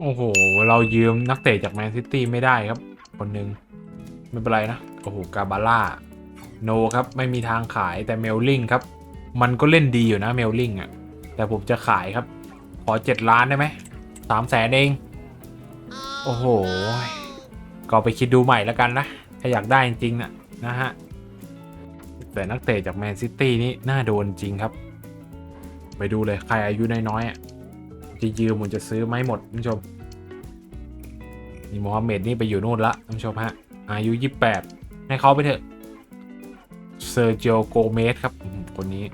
โอ้โห เรายืมนักเตะจากแมนซิตี้ไม่ได้ครับ คนหนึ่งไม่เป็นไรนะ โอ้โห กาบาร่า โนครับ ไม่มีทางขายแต่เมลลิงครับ มันก็เล่นดีอยู่นะเมลลิงอะ่ะ แต่ผมจะขายครับ ขอเจ็ดล้านได้ไหมสามแสนเอง โอ้โห ก็ไปคิดดูใหม่แล้วกันนะ ถ้าอยากได้จริงๆนะนะฮะ แต่นักเตะจากแมนซิตี้นี่น่าโดนจริงครับ ไปดูเลยใครอายุน้อยๆอะ จะยืมมันจะซื้อไหมหมดท่านผู้ชมนี่โมฮัมเหม็ดนี่ไปอยู่นู่นละท่านผู้ชมฮะ อายุ 28 ให้เขาไปเถอะ เซอร์เจียโกเมสครับ คนนี้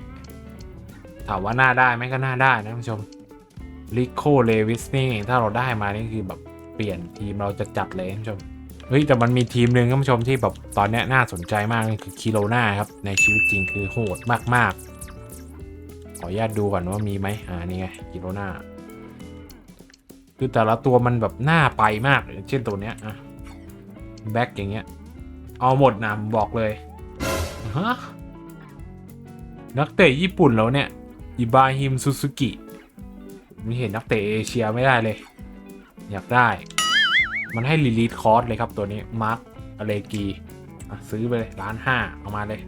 ถามว่าหน้าได้ไหมก็หน้าได้นะท่านผู้ชม ลิโคเลวิสนี่ ถ้าเราได้มานี่คือแบบเปลี่ยนทีมเราจะจัดเลยท่านผู้ชม เฮ้ย แต่มันมีทีมหนึ่งท่านผู้ชมที่แบบตอนนี้น่าสนใจมากนั่คือคิโลนาครับ ในชีวิตจริงคือโหดมากๆขออนุญาตดูก่อนว่ามีไหมอ่า นี่ไงคิโลนา คือแต่ละตัวมันแบบหน้าไปมากอย่างเช่นตัวเนี้ยอะแบ็กอย่างเงี้ย เอาหมดนะบอกเลยฮะนักเตะญี่ปุ่นแล้วเนี่ย อิบาฮิมซูซูกิไม่เห็นนักเตะเอเชียไม่ได้เลย อยากได้ มันให้รีลีทคอร์สเลยครับตัวนี้ มาร์คอเลกีอะซื้อไปเลยล้านห้าเอามาเลย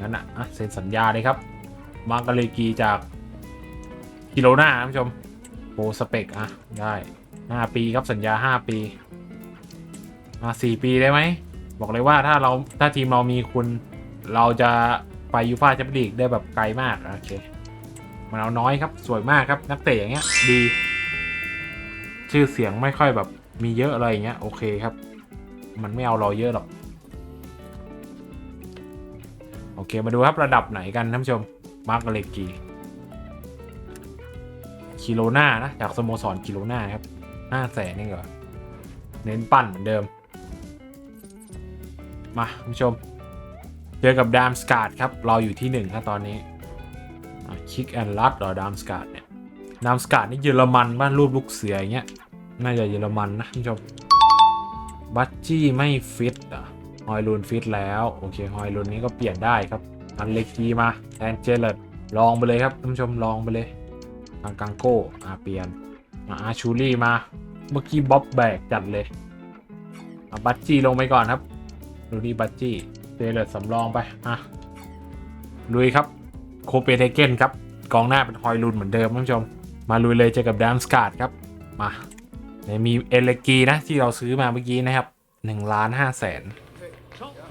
งั้นอะอะเซ็นสัญญาเลยครับ มาร์คอเลกีจากกิโลนาท่านผู้ชม โปรสเปกอะได้ห้าปีครับสัญญาห้าปีมาสี่ปีได้ไหม บอกเลยว่าถ้าเราถ้าทีมเรามีคุณ เราจะไปยูฟ่าแชมเปี้ยนลีกได้แบบไกลมาก โอเค มันเอาน้อยครับสวยมากครับ นักเตะอย่างเงี้ยดี ชื่อเสียงไม่ค่อยแบบมีเยอะอะไรอย่างเงี้ย โอเคครับ มันไม่เอาเราเยอะหรอก โอเคมาดูครับระดับไหนกันท่านผู้ชมมาร์กเลกี คิโลนานะจากสโมสรคิโลนาครับห้าแสนนี่เหรอเน้นปั้นเหมือนเดิม มาคุณผู้ชม เจอกับดามสกาดครับ เราอยู่ที่หนึ่งครับตอนนี้คิกแอนลัดหรอดามสกาดเนี่ยดามสกาดนี่เยอรมันบ้านรูปลูกเสืออย่างเงี้ยน่าจะเยอรมันนะคุณผู้ชม บัตจี้ไม่ฟิตอะฮอยลูนฟิตแล้ว โอเคฮอยลูนนี้ก็เปลี่ยนได้ครับ อันเล็กกีมาแทนเจเลตลองไปเลยครับท่านผู้ชมลองไปเลย ทางกังโก้อาเปลี่ยนมาอาชูรี่มา เมื่อกี้บ๊อบแบกจัดเลยเอาบัตจี้ลงไปก่อนครับ ดูนี่บัตจี้เจเลตสำรองไปอะลุยครับ โคเปเทเกนครับ กองหน้าเป็นฮอยลุนเหมือนเดิมท่านผู้ชม มาลุยเลยเจอกับดามสกาดครับ มาเนี่ยมีเอเลกีนะที่เราซื้อมาเมื่อกี้นะครับ1ล้าน5แสน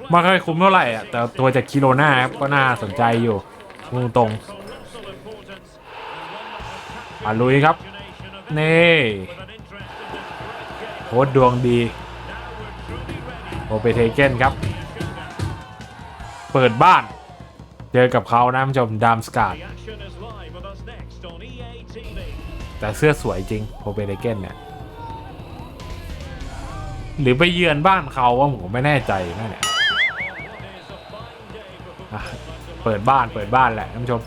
ไม่ค่อยคุ้มเท่าไหร่อะแต่ตัวจากคิโลนาครับก็น่าสนใจอยู่ตรงตรง มาลุยครับ นี่โคตรดวงดีโอเปเทเกนครับ เปิดบ้าน เจอกับเขานะท่านผู้ชมดามสกาดแต่เสื้อสวยจริงโอเปเทเกนเนี่ย หรือไปเยือนบ้านเขาว่าผมไม่แน่ใจนะเนี่ยอะเปิดบ้านเปิดบ้านแหละท่านผู้ชม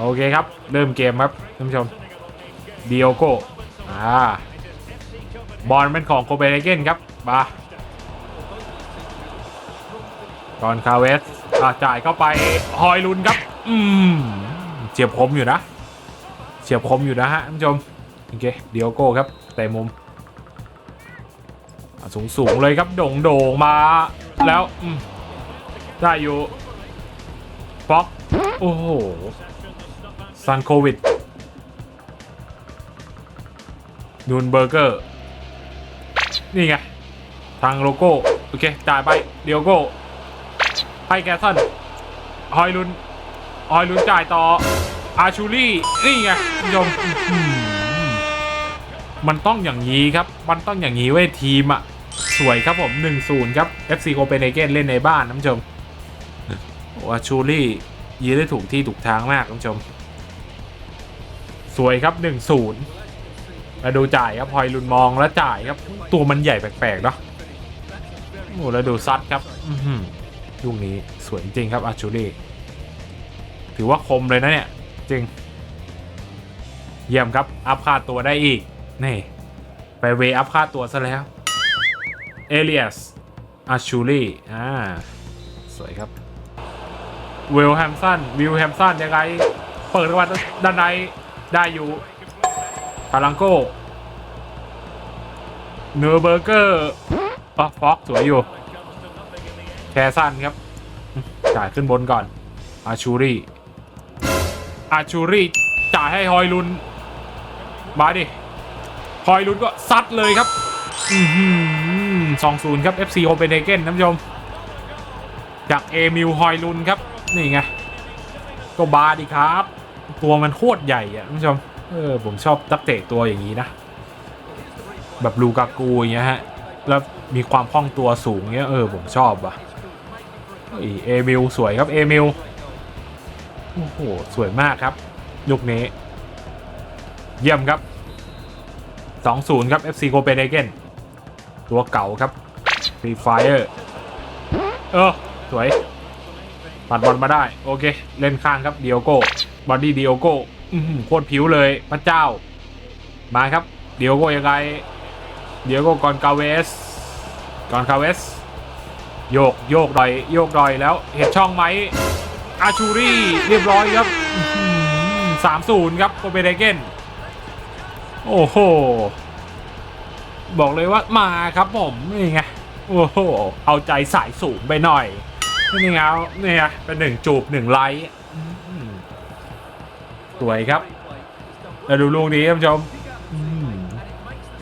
โอเคครับ เริ่มเกมครับท่านผู้ชมเดียโกอ่าบอลเป็นของโคเปนเฮเกนครับมาก่อนคาเวสจ่ายเข้าไปฮอยลุนครับ อืมเจียบคมอยู่นะเฉียบคมอยู่นะฮะท่านผู้ชมโอเคเดียโก้ครับแต่มุมสูงสูงเลยครับโด่งโด่งมาแล้วอืมได้อยู่ป๊อกโอ้โห ซันโควิดนูนเบอร์เกอร์ นี่ไง ทางโลโก้ โอเค จ่ายไป เดียวโก้ให้แกสันฮอยลุนฮอยลุนจ่ายต่อ อาชูรี่ นี่ไงคุณผู้ชมมันต้องอย่างนี้ครับ มันต้องอย่างนี้เว้ยทีมอะสวยครับผม 1-0 ครับ FC โคเปนเฮเกนเล่นในบ้านนะคุณผู้ชมอาชูรี่ยืนได้ถูกที่ถูกทางมากคุณผู้ชม วยครับ 1-0มาดูจ่ายครับพอยลุนมองแล้วจ่ายครับ ตัวมันใหญ่แปลกๆเนาะโอ้แล้วดูซัดครับอืลูกนี้สวยจริงครับอาชูรีถือว่าคมเลยนะเนี่ย จริง เยี่ยมครับ อัพค่าตัวได้อีก นี่ ไปเวอัพค่าตัวซะแล้ว เอเลียสอาชูรีอ่า สวยครับวิลแฮมสันวิลแฮมสันยังไง เปิดเข้ามาด้านใน ได้อยู่พาลังโก้เนอร์เบอร์เกอร์อ๋อฟ็อกสวยอยู่แคสันครับ จ่ายขึ้นบนก่อน อาชูรี่ อาชูรี่ จ่ายให้ฮอยลุน มาดิ ฮอยลุนก็ซัดเลยครับอืมสองศูนย์ครับ FC Copenhagen ท่านผู้ชม จากเอมิลฮอยลุนครับ นี่ไง ก็บาดีครับ ตัวมันโคตรใหญ่อะท่านผู้ชมเออผมชอบตักเตะตัวอย่างนี้นะ แบบลูกากูอย่างเงี้ยฮะ แล้วมีความคล่องตัวสูงเงี้ยเออผมชอบว่ะเฮ้ยเอมิลสวยครับเอมิลโอ้โหสวยมากครับลูกนี้ เยี่ยมครับ 2-0 ครับ FC Copenhagen ตัวเก่าครับฟรีไฟเออร์เออ สวยปัดบอลมาได้ โอเค เล่นข้างครับเดียโก้ บอดี้เดียโก้โคตรผิวเลยพระเจ้า มาครับเดียโก้ยังไงเดียโก้กอนกาเวสกอนกาเวส โยกโยกดอย โยกดอยแล้วเห็นช่องไหมอาชูรี่เรียบร้อยครับสามศูนย์ครับโคเปนเฮเกนโอ้โห บอกเลยว่ามาครับผมนี่ไงโอ้โหเอาใจสายสูงไปหน่อยนี่ไงนี่ไงเป็นหนึ่งจูบหนึ่งไลค์ สวยครับแล้วดูลูกนี้ท่านผู้ชมอืม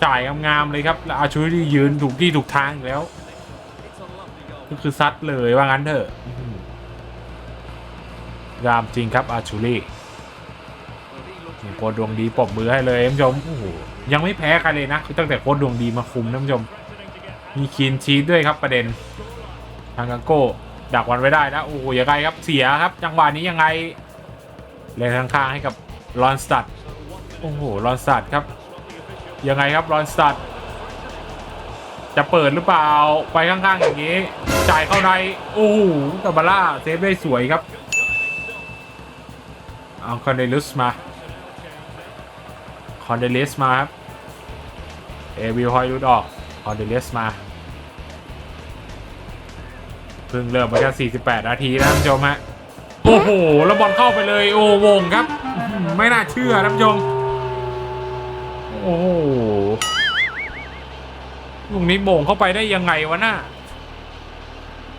จ่ายงามๆเลยครับแล้วอาชูรี่ยืนถูกที่ถูกทางอีกแล้ว ก็คือซัดเลยว่างั้นเถอะอื้อหืองามจริงครับอาชูรี่นี่โค้ดดวงดีปรบมือให้เลยท่านผู้ชมโอ้โหยังไม่แพ้ใครเลยนะคือตั้งแต่โค้ดดวงดีมาคุมท่านผู้ชม มีคีนชีทด้วยครับประเด็น ทางกาโก้ดักวันไว้ได้นะโอ้โหยังไงครับเสียครับ จังหวะนี้ยังไง เล่นข้างๆให้กับลอนสตัดโอ้โหลอนสตัดครับ ยังไงครับลอนสตัดจะเปิดหรือเปล่าไปข้างๆอย่างนี้ จ่ายเข้าในโอ้โหตาบาร่าเซฟได้สวยครับ เอาคอนเดลิสมาคอนเดลิสมาครับเอวิลฮอยรุดออกคอนเดลิสมาเพิ่งเริ่มมาแค่48 นาทีนะท่านผู้ชมฮะ โอ้โห แล้วบอลเข้าไปเลยโอวงครับ ไม่น่าเชื่อท่านผู้ชมโอ้โหลูกนี้โมงเข้าไปได้ยังไงวะน่า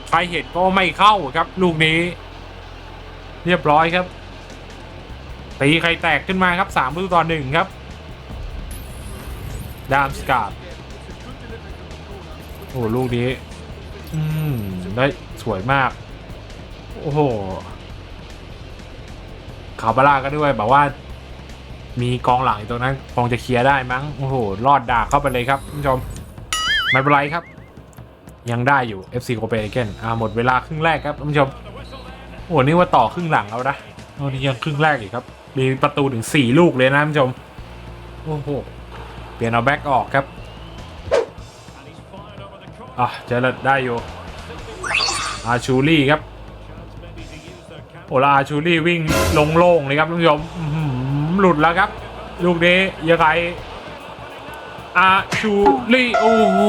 ใครเห็นก็ไม่เข้าครับ ลูกนี้ เรียบร้อยครับ ตีใครแตกขึ้นมาครับสามประตูต่อหนึ่งครับ ดามสกาดโอ้ลูกนี้ อืม ได้สวยมาก โอ้โห คาบาร่าก็ด้วยแบบว่า มีกองหลังอยู่ตรงนั้นคงจะเคลียร์ได้มั้งโอ้โหรอดดาเข้าไปเลยครับคุณผู้ชมไม่เป็นไรครับ ยังได้อยู่ FC Copenhagen อ่าหมดเวลาครึ่งแรกครับท่านผู้ชมโอ้โหนี่ว่าต่อครึ่งหลังแล้วนะโอ้นี่ยังครึ่งแรกอีกครับ มีประตูถึง 4 ลูกเลยนะท่านผู้ชมโอ้โหเปลี่ยนเอาแบ็กออกครับอะเจรดได้อยู่อาชูรี่ครับ โอลาอาชูรี่วิ่งลงโล่งเลยครับท่านผู้ชมหลุดแล้วครับ ลูกนี้ยังไงอาชูรี่โอ้โห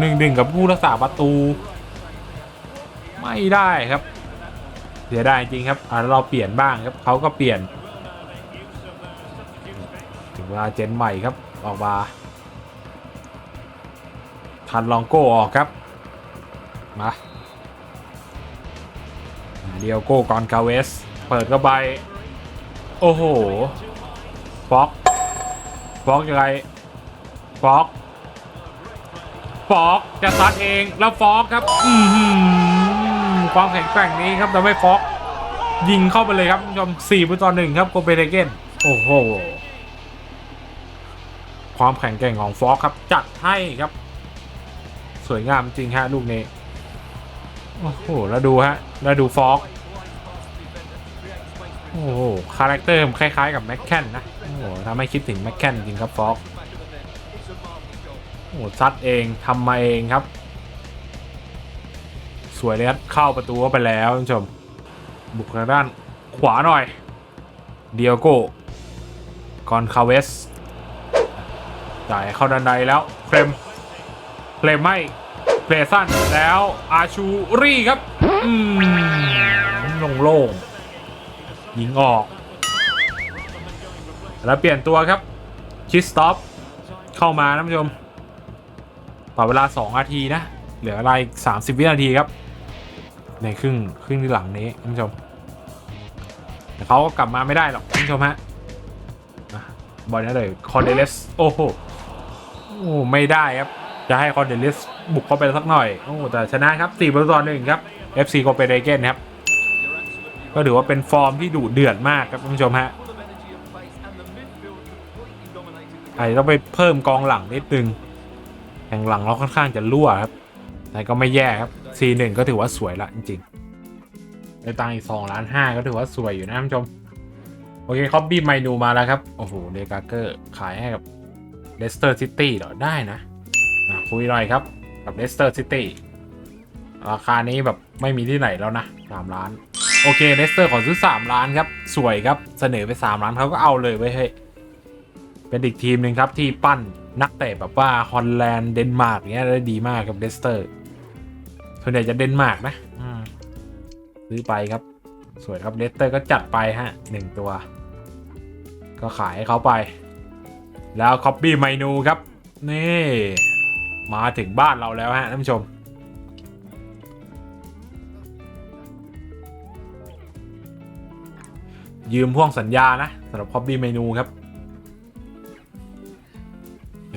หนึ่งหนึ่งกับผู้รักษาประตู ไม่ได้ครับ เสียดายจริงครับอะเราเปลี่ยนบ้างครับเขาก็เปลี่ยน ถึงเวลาเจนใหม่ครับออกมาทันลองโก้ออกครับ มา ดียวโก้กอนกาเวส เปิดเข้าไป โอ้โหฟ็อกฟ็อกยังไงฟ็อกฟ็อกจะซัดเองแล้วฟ็อกครับ อืความแข็งแกร่งนี้ครับทำให้ฟ็อกยิงเข้าไปเลยครับคุณผู้ชม4ประตูต่อหนึ่งครับโกเปนเฮเกนโอ้โห ความแข็งแกร่งของฟ็อกครับ จัดให้ครับ สวยงามจริงฮะลูกนี้ โอ้โห แล้วดูฮะ แล้วดูฟ็อก โอ้โหคาแรคเตอร์คล้ายๆกับแม็กแคนนะ โอ้โหทำให้คิดถึงแม็กแคนจริงครับฟอกโอ้ซัดเองทำมาเองครับ สวยเลยครับเข้าประตูเข้าไปแล้วท่านผู้ชม บุกทางด้านขวาหน่อย เดียโก้กอนคาเวสจ่ายเข้าด้านในแล้ว เคลมเคลมไม่เพลสันแล้วอาชูรี่ครับ อืมลงโล่งๆ ยิงออก แล้วเปลี่ยนตัวครับ ชิสต็อปเข้ามาท่านผู้ชมต่อเวลา 2 นาทีนะ เหลือเวลาอีก 30 วินาทีครับ ในครึ่งครึ่งที่หลังนี้ท่านผู้ชมแต่เขาก็กลับมาไม่ได้หรอกท่านผู้ชมฮะอะบอลนี้เลยคอนเดเลสโอ้โหโอ้ไม่ได้ครับ จะให้คอนเดเลสบุกเข้าไปสักหน่อย โอ้แต่ชนะครับ4ประตูต่อหนึ่งครับ FC โคเปนเฮเกนครับ ก็ถือว่าเป็นฟอร์มที่ดุเดือดมากครับท่านผู้ชมฮะอาจจะต้องไปเพิ่มกองหลังนิดนึงแข่งหลังเราค่อนข้างจะรั่วครับ แต่ก็ไม่แย่ครับ C1 ก็ถือว่าสวยละจริงๆในตังอีก2ล้าน5ก็ถือว่าสวยอยู่นะท่านผู้ชม โอเคคอบบี้ไมนูมาแล้วครับ โอ้โหเดกาเกอร์ขายให้กับเลสเตอร์ซิตี้เหรอได้นะคุยหน่อยครับ กับเลสเตอร์ซิตี้ราคานี้แบบไม่มีที่ไหนแล้วนะ3ล้าน โอเคเลสเตอร์ขอซื้อ 3 ล้านครับ สวยครับเสนอไป 3 ล้านเขาก็เอาเลยไว้ยเฮ้ยเป็นอีกทีมหนึ่งครับที่ปั้นนักเตะแบบว่าฮอลแลนด์เดนมาร์กเนี้ยได้ดีมากกับเลสเตอร์ส่วนใหญ่จะเดนมาร์กนะซื้อไปครับ สวยครับเลสเตอร์ก็จัดไปฮะหนึ่งตัว ก็ขายให้เขาไป แล้วคอปปี้ไมนูครับ นี่ มาถึงบ้านเราแล้วฮะท่านผู้ชม ยืมพ่วงสัญญานะสำหรับคอปปี้เมนูครับ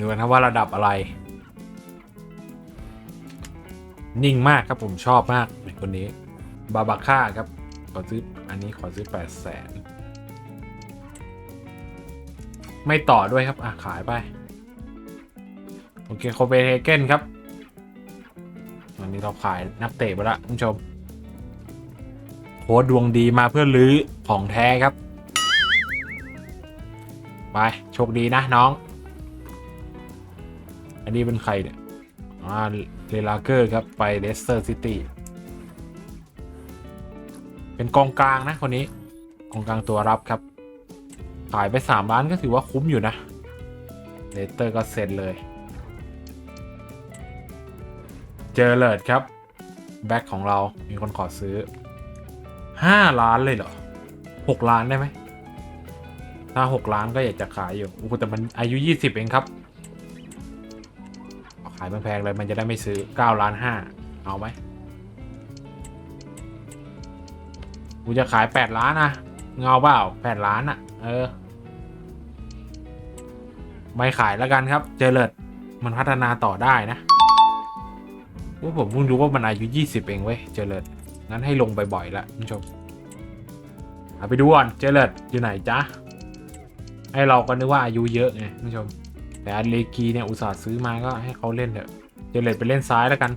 ดูกันครับว่าระดับอะไร นิ่งมากครับผมชอบมากคนนี้ บาบาค่าครับ ขอซื้ออันนี้ขอซื้อแปดแสนไม่ต่อด้วยครับ อะ ขายไป โอเคโคเปนเฮเกนครับอันนี้เราขายนักเตะไปละท่านผู้ชม ค้ดดวงดีมาเพื่อลื้อของแท้ครับ ไป โชคดีนะน้อง อันนี้เป็นใครเนี่ยอ่าเรลาเกอร์ครับ ไปเลสเตอร์ซิตี้เป็นกองกลางนะคนนี้กองกลางตัวรับครับ ขายไป 3 ล้านก็ถือว่าคุ้มอยู่นะเลสเตอร์ก็เซ็นเลย เจอเลิดครับ แบ็คของเรามีคนขอซื้อ 5ล้านเลยเหรอ6ล้านได้ไหม ถ้า6ล้านก็อยากจะขายอยู่โอ้แต่มันอายุ20เองครับ ขายแพงๆเลยมันจะได้ไม่ซื้อ9ล้าน5เอาไหมกูจะขาย8ล้านนะเงาเปล่า8ล้านอะเออ ไม่ขายแล้วกันครับ เจเลิดมันพัฒนาต่อได้นะว่าผมเพิ่งรู้ว่ามันอายุ20เองเว้ย เจเลิด งั้นให้ลงบ่อยๆละคุณผู้ชมเอาไปดูก่อนเจเลตอยู่ไหนจ๊ะให้เราก็นึกว่าอายุเยอะไงคุณผู้ชม แต่อเลกีเนี่ยอุตส่าห์ซื้อมาก็ให้เขาเล่นเถอะเจเลตไปเล่นซ้ายแล้วกัน